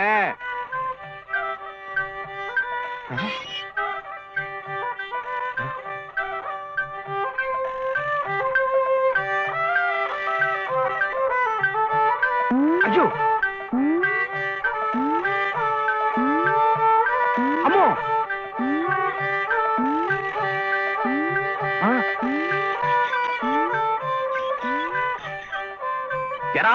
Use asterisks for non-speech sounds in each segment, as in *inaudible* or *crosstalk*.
ఏ. అయ్యో అమ్మో ఆ? ఎరా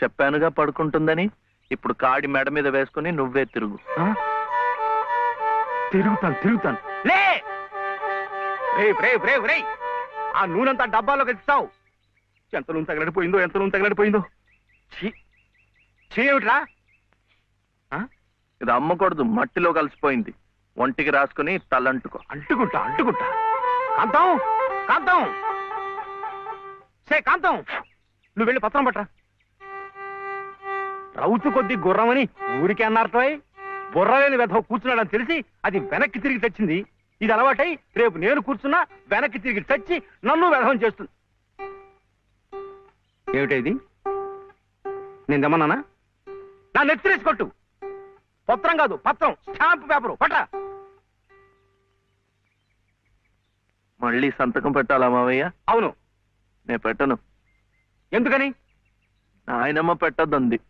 చెప్పానుగా పడుకుంటుందని ఇప్పుడు కాడి మెడ మీద వేసుకుని నువ్వే తిరుగు. ఆ? తిరుగుతాను తిరుగుతాను. లే! ఆ నూనెంతా డబ్బాలోకి ఇస్తావు ఎంత నూనె తగలడిపోయిందో ఎంత నూనె తగలడిపోయిందో ఆ? ఇది అమ్మకూడదు మట్టిలో కలిసిపోయింది. ఒంటికి రాసుకుని తలంటుకో. అంటుకుంటా అంటుకుంటా. కాంతం కాంతం! సే కాంతం! నువ్వు వెళ్ళి పత్రం పట్టరా. రౌతు కొద్ది గుర్రమని ఊరికే అన్నారటోయ్. బుర్రలేని వెధవ కూర్చున్నాడని తెలిసి అది వెనక్కి తిరిగి తెచ్చింది ఇది అలవాటై రేపు నేను కూర్చున్నా వెనక్కి తిరిగి తెచ్చి నన్ను వెధవం చేస్తుంది. ఏమిటది నేను తెమ్మన్నానా నా నెత్తిరేసి కొట్టు. పత్రం కాదు పత్రం. Stamp paper. పట్రా మళ్ళీ సంతకం పెట్టాలా మావయ్య? అవును. నేను పెట్టను. ఎందుకని? నాయనమ్మ పెట్టద్దంది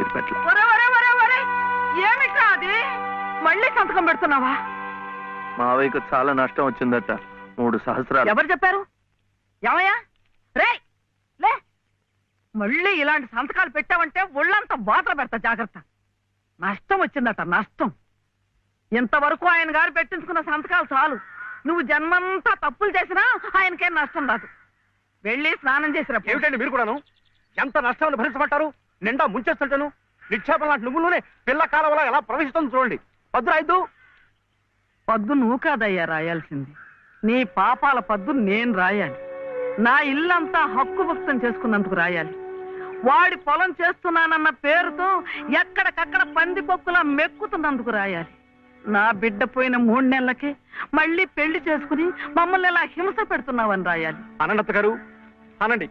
ఇది పెట్టలే ఒరే ఒరే ఒరే ఒరే ఏమిట్రా అది? మళ్ళీ సంతకం పెడుతున్నావా? మావయ్యకు చాలా నష్టం వచ్చిందట. మూడు సహస్రాలు. ఎవరు చెప్పారు? ఏమయ్యా? రే లే. మళ్ళీ ఇలాంటి సంతకాలు పెట్టావంటే ఒళ్ళంతా బాధలు పెడతా జాగ్రత్త. నష్టం వచ్చిందట నష్టం. ఇంతవరకు ఆయన గారు పెట్టించుకున్న సంతకాలు చాలు. నువ్వు జన్మంతా తప్పులు చేసినా ఆయనకేం నష్టం రాదు. వెళ్ళి స్నానం చేసిరా పో. ఏమిటండి మీరు కూడాను? ఎంత నష్టాన్ని భరించమంటారు? నిండా ముంచేస్తుంటాను. నిక్షేపం లాంటి నువ్వులోనే పిల్ల కాలవలా ఎలా ప్రవేశిస్తుంది చూడండి. భద్రాయిద్దు పద్దు నువ్వు కాదయ్యా రాయాల్సింది. నీ పాపాల పద్దు నేను రాయాలి. నా ఇల్లంతా హక్కు భక్తం చేసుకున్నందుకు రాయాలి. వాడి పొలం చేస్తున్నానన్న పేరుతో ఎక్కడికక్కడ పందికొక్కులా మెక్కుతున్నందుకు రాయాలి. నా బిడ్డ పోయిన మూడు నెలలకే మళ్ళీ పెళ్ళి చేసుకుని మమ్మల్ని ఇలా హింస పెడుతున్నావని రాయాలి. అనంత గారు అనండి.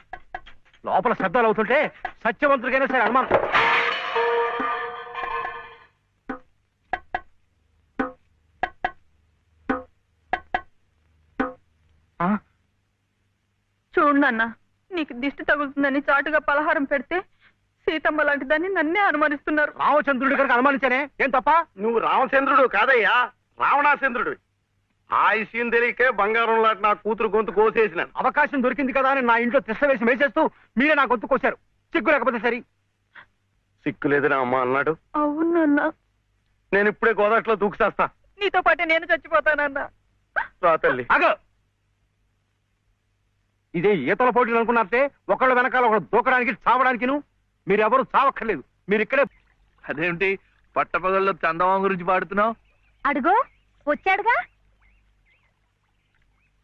లోపల శబ్దాలు అవుతుంటే సత్యవంతుడికైనా సరే అనుమానం. ఆ? చూడు నాన్న నీకు దిష్టి తగులుతుందని చాటుగా పలహారం పెడితే సీతమ్మ లాంటి దాన్ని నన్నే అనుమానిస్తున్నారు. రామచంద్రుడి కనుక అనుమానించానే? ఏం తప్ప? నువ్వు రామచంద్రుడు కాదయ్యా రావణాచంద్రుడు ఆ విషయం తెలియకే బంగారం లాంటి నా కూతురు గొంతు కోసేసినాను. అవకాశం దొరికింది కదా అని నా ఇంట్లో తిష్ట వేసి మేసేస్తూ మీరే నా గొంతు కోశారు. సిగ్గు లేకపోతే సరి. సిక్కులేదని అమ్మ అన్నాడు. అవును నాన్న. నేను ఇప్పుడే గోదాట్లో దూకుసేస్తా. నీతో పాటే నేను చచ్చిపోతానన్నా రా తల్లి. అగ ఇదే ఈతల పోటీలు అనుకున్నారంటే ఒకళ్ళ వెనకాల ఒకళ్ళు దూకడానికి చావడానికిను మీరెవరు చావక్కర్లేదు. మీరు ఇక్కడే అదేమిటి? పట్టపగల్లో చందమామ గురించి పాడుతున్నావు? అడుగో వచ్చాడుగా?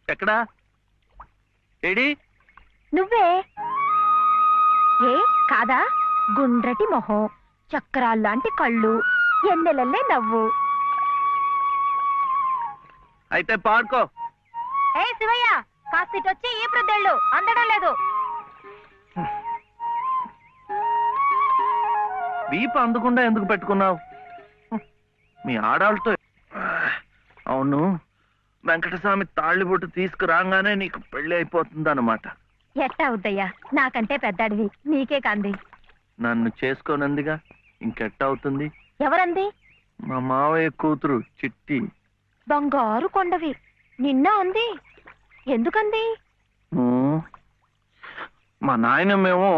ఎక్కడా? ఏడి? నువ్వే? ఏ కాదా? గుండ్రటి మొహం చక్రాల్లాంటి కళ్ళు ఎన్నెలల్లే నవ్వు. అయితే పాడుకో. ఏ శివయ్య కాస్త వచ్చి ఈ ప్రద్దెళ్ళు అందడం లేదు. వీప అందకుండా ఎందుకు పెట్టుకున్నావు? మీ ఆడాళ్ళతో అవును. వెంకటస్వామి తాళ్ళిబొట్టు తీసుకురాగానే నీకు పెళ్ళి అయిపోతుంది అనమాట ఎట్టా అవుద్దయ్యా నాకంటే పెద్దాడివి. నీకే కంది. నన్ను చేసుకోనందిగా? ఇంకెట్ట అవుతుంది? ఎవరంది? మా మావయ్య కూతురు చిట్టి. బంగారు కొండవి. నిన్న అంది. ఎందుకంది? మా నాయనమేమో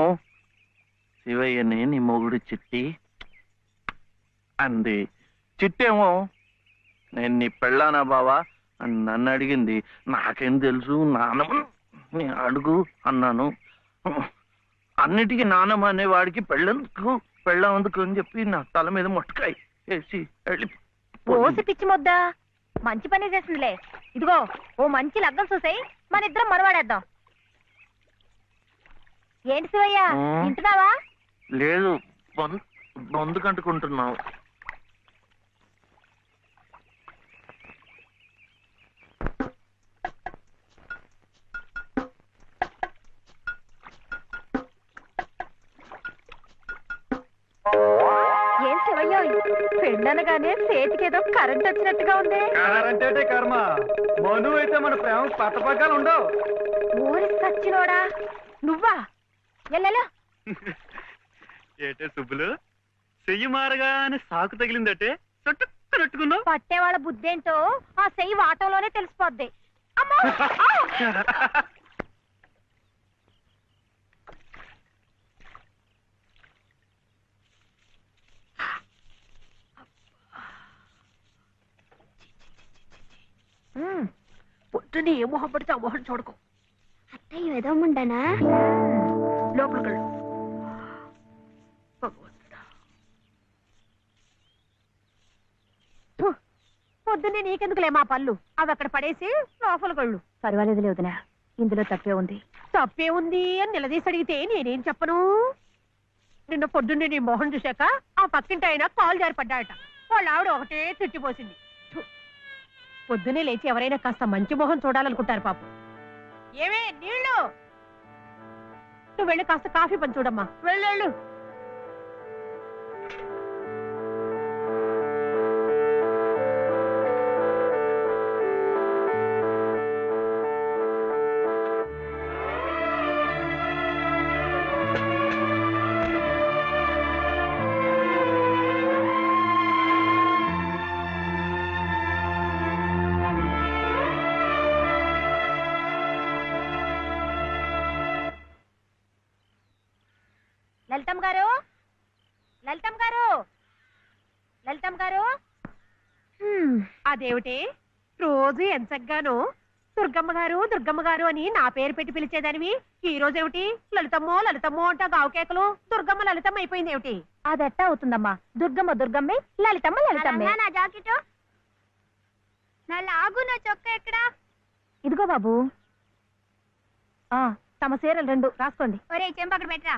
శివయ్యని నీ మొగుడు చిట్టి అంది. చిట్టేమో నేను నీ పెళ్ళానా బావా? నన్ను అడిగింది. నాకేం తెలుసు? నానమ్మ నీ అడుగు అన్నాను. అన్నిటికీ నానమ్మ అనేవాడికి పెళ్ళందుకు? పెళ్ళందుకు అని చెప్పి నా తల మీద మొట్టకాయ వేసి వెళ్ళి ఓసి పిచ్చి మొద్దా? మంచి పని చేసిందిలే. ఇదిగో ఓ మంచి లగ్గం చూసాయి. మన ఇద్దరం మనవాడేద్దాం ఏంటి శివయ్య. వింటున్నావా? లేదు బొందు బొందు కంటుకుంటున్నావు ఏం శివయ్య పెళ్ళనగానే చేతికేదో కరెంట్ వచ్చినట్టుగా ఉంది. అంటే కర్మ. మను అయితే మన ప్రేమ పట్టపగ్గాలు ఉండవు. ఊరి సచ్చినోడా. నువ్వా? ఎల్లెలో ఏటే సుబ్బులు? చెయ్యి మారగానే సాకు తగిలిందటే చుట్టుకున్నట్టుకున్నావు పట్టేవాళ్ళ బుద్ధేంటో ఆ సెయ్యి వాటంలోనే తెలిసిపోద్ది. అమ్మో! *laughs* పొద్దునే ఏ మొహం పడితే ఆ మొహం చూడకు. అత్తయ్య ఏదో ఉండనా లోపలికి వెళ్ళు. భగవంతుడా. పొద్దున్నే నీకెందుకులే మా పళ్ళు? అవి అక్కడ పడేసి లోపల కళ్ళు పర్వాలేదు లేదునా? ఇందులో తప్పే ఉంది. తప్పే ఉంది అని నిలదీసి అడిగితే నేనేం చెప్పను? నిన్న పొద్దున్నే నీ మొహం చూశాక ఆ పక్కింటి ఆయన కాలు జారిపడ్డాయట. వాళ్ళ ఆవిడ ఒకటే తిట్టిపోసింది. పొద్దునే పొద్దున్నే లేచి ఎవరైనా కాస్త మంచి మొహం చూడాలనుకుంటారు పాపం. ఏమే నీళ్ళు? నువ్వు వెళ్ళి కాస్త కాఫీ పని చూడమ్మా. వెళ్ళు. లలితమ్మ గారు? లలితమ్మ గారు? లలితమ్మ గారు? అదేమిటి? రోజు ఎంచగ్గాను. దుర్గమ్మ గారు దుర్గమ్మ గారు అని నా పేరు పెట్టి పిలిచేదానివి. ఈ రోజు ఏమిటి లలితమ్మో లలితమ్మో అంటా గావుకేకలు దుర్గమ్మ లలితమ్మ అయిపోయింది ఏమిటి అదెట్టా అవుతుందమ్మా? దుర్గమ్మ దుర్గమ్మే లలితమ్మ లలితమ్మే. నా జాకెట్. నా లాగు నా చొక్క ఎక్కడా? ఇదిగో బాబు. ఆ తమ చీరలు రెండు. రాసుకోండి. ఒరే చెంప అక్కడ పెట్టరా.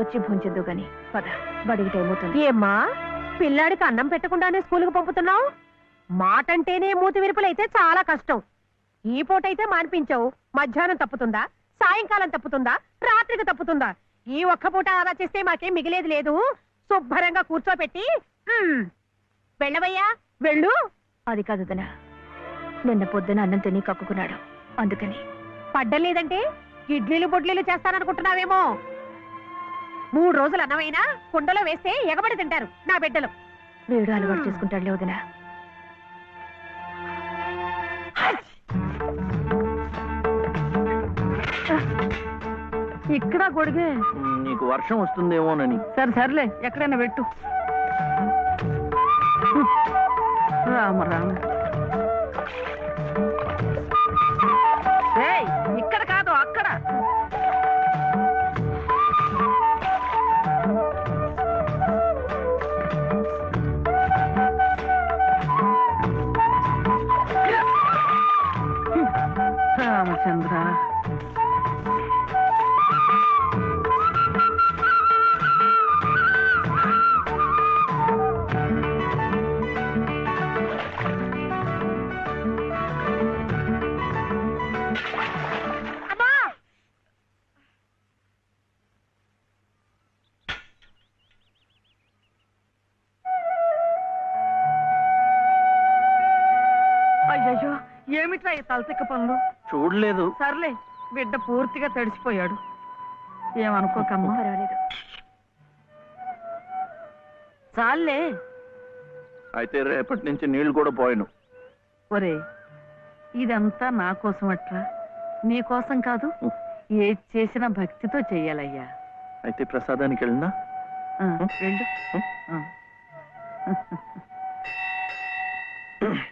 వచ్చి భుంచద్దు గాని. పద బడికి టైం అవుతుంది ఏమ్మా పిల్లాడికి అన్నం పెట్టకుండానే స్కూల్కి పంపుతున్నావు? మాటంటేనే మూతి విరుపులైతే చాలా కష్టం. ఈ పూటైతే మాన్పించావు. మధ్యాహ్నం తప్పుతుందా? సాయంకాలం తప్పుతుందా? రాత్రికి తప్పుతుందా? ఈ ఒక్క పూట ఆదా చేస్తే మాకేం మిగిలేది లేదు? శుభ్రంగా కూర్చోపెట్టి "ఉమ్, వెళ్ళవయ్యా వెళ్ళు. అది కాదు వదినా. నిన్న పొద్దున అన్నం తిని కక్కుకున్నాడు. అందుకని. పడ్డలేదంటే ఇడ్లీలు బొడ్లీలు చేస్తాననుకుంటున్నావేమో? మూడు రోజులు అన్నమైనా కుండలో వేస్తే ఎగబడి తింటారు నా బిడ్డలు. వీడు అలవాటు చేసుకుంటాడులే వదినా. ఇక్కడ గొడిగే నీకు వర్షం వస్తుందేమోనని. సరే సర్లే ఎక్కడైనా పెట్టు. రామ రామ. ఏమిట్రా ఈ తలతిక్క పనులు? చూడలేదు. సర్లే బిడ్డ పూర్తిగా తడిసిపోయాడు. ఏమనుకోకమ్మా పర్వాలేదు. చాలే అయితే రేపటి నుంచి నీళ్ళు కూడా పోయాను. ఒరే ఇదంతా నా కోసం అట్రా నీ కోసం కాదు ఏది చేసినా భక్తితో చెయ్యాలయ్యా. అయితే ప్రసాదానికి వెళ్ళినా? వెళ్ళు. ఆ. *laughs*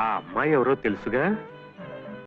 ఆ అమ్మాయి ఎవరో తెలుసుగా?